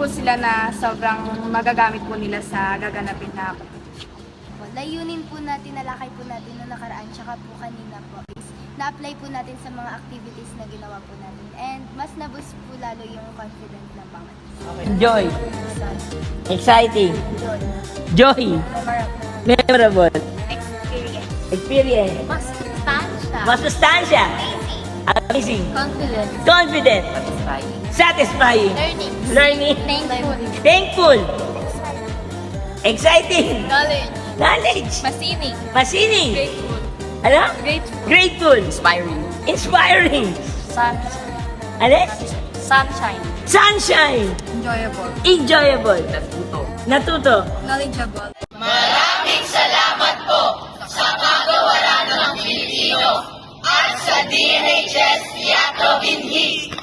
nila na sobrang magagamit po nila sa gaganapin na po. Layunin po natin, nalakay po natin na nakaraan, tsaka po kanina po is na-apply po natin sa mga activities na ginawa po natin. And mas na-boost po lalo yung confidence ng bawat isa. Joy. Exciting. Joy. Memorable. Experience. Experience. Masustansya. Masustansya. Amazing. Confidence. Confident. Satisfying. Learning. Learning. Thankful. Thankful. Exciting. Knowledge. Knowledge. Masining. Masining. Grateful. Ano? Grateful. Grateful. Inspiring. Inspiring. Sunshine. Ano? Sunshine. Sunshine. Enjoyable. Enjoyable. Natuto. Natuto. Knowledgeable. Хрест, я то він гість.